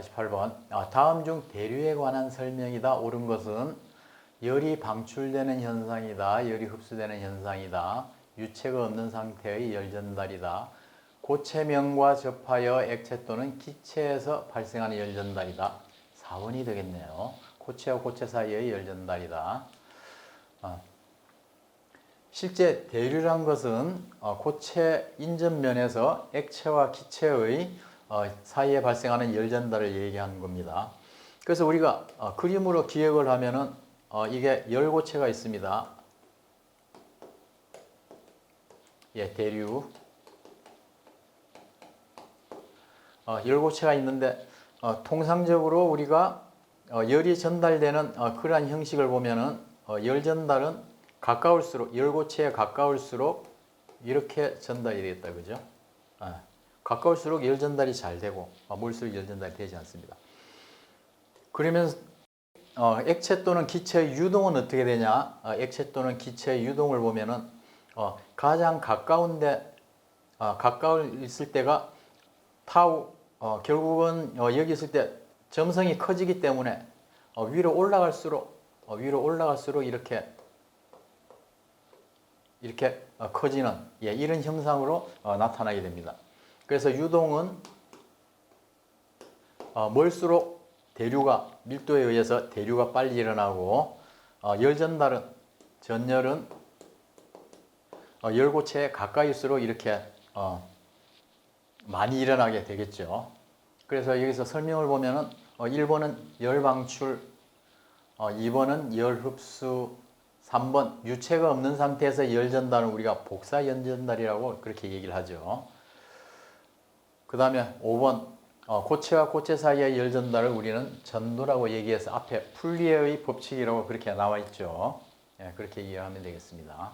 48번. 아, 다음 중 대류에 관한 설명이다. 옳은 것은 열이 방출되는 현상이다. 열이 흡수되는 현상이다. 유체가 없는 상태의 열 전달이다. 고체면과 접하여 액체 또는 기체에서 발생하는 열 전달이다. 4번이 되겠네요. 고체와 고체 사이의 열 전달이다. 아, 실제 대류란 것은 어, 고체 인접면에서 액체와 기체의 어, 사이에 발생하는 열 전달을 얘기하는 겁니다. 그래서 우리가 어, 그림으로 기억을 하면은 어, 이게 열고체가 있습니다. 예, 대류. 어, 열고체가 있는데 어, 통상적으로 우리가 어, 열이 전달되는 어, 그러한 형식을 보면은 어, 열 전달은 가까울수록 열고체에 가까울수록 이렇게 전달이 되겠다 그죠? 아, 가까울수록 열 전달이 잘 되고 어, 멀수록 열 전달이 되지 않습니다. 그러면 어, 액체 또는 기체의 유동은 어떻게 되냐? 어, 액체 또는 기체의 유동을 보면은 어, 가장 가까운데 어, 가까울 있을 때가 타우 어, 결국은 어, 여기 있을 때 점성이 커지기 때문에 어, 위로 올라갈수록 어, 위로 올라갈수록 이렇게 이렇게 어, 커지는 예, 이런 형상으로 어, 나타나게 됩니다. 그래서 유동은 어, 멀수록 대류가 밀도에 의해서 대류가 빨리 일어나고 어, 열 전달은 전열은 어, 열고체에 가까이일수록 이렇게 어, 많이 일어나게 되겠죠. 그래서 여기서 설명을 보면은 어, 1번은 열 방출, 어, 2번은 열 흡수, 3번 유체가 없는 상태에서 열 전달은 우리가 복사 연 전달이라고 그렇게 얘기를 하죠. 그 다음에 5번 어, 고체와 고체 사이의 열 전달을 우리는 전도라고 얘기해서 앞에 풀리에의 법칙이라고 그렇게 나와 있죠. 예, 그렇게 이해하면 되겠습니다.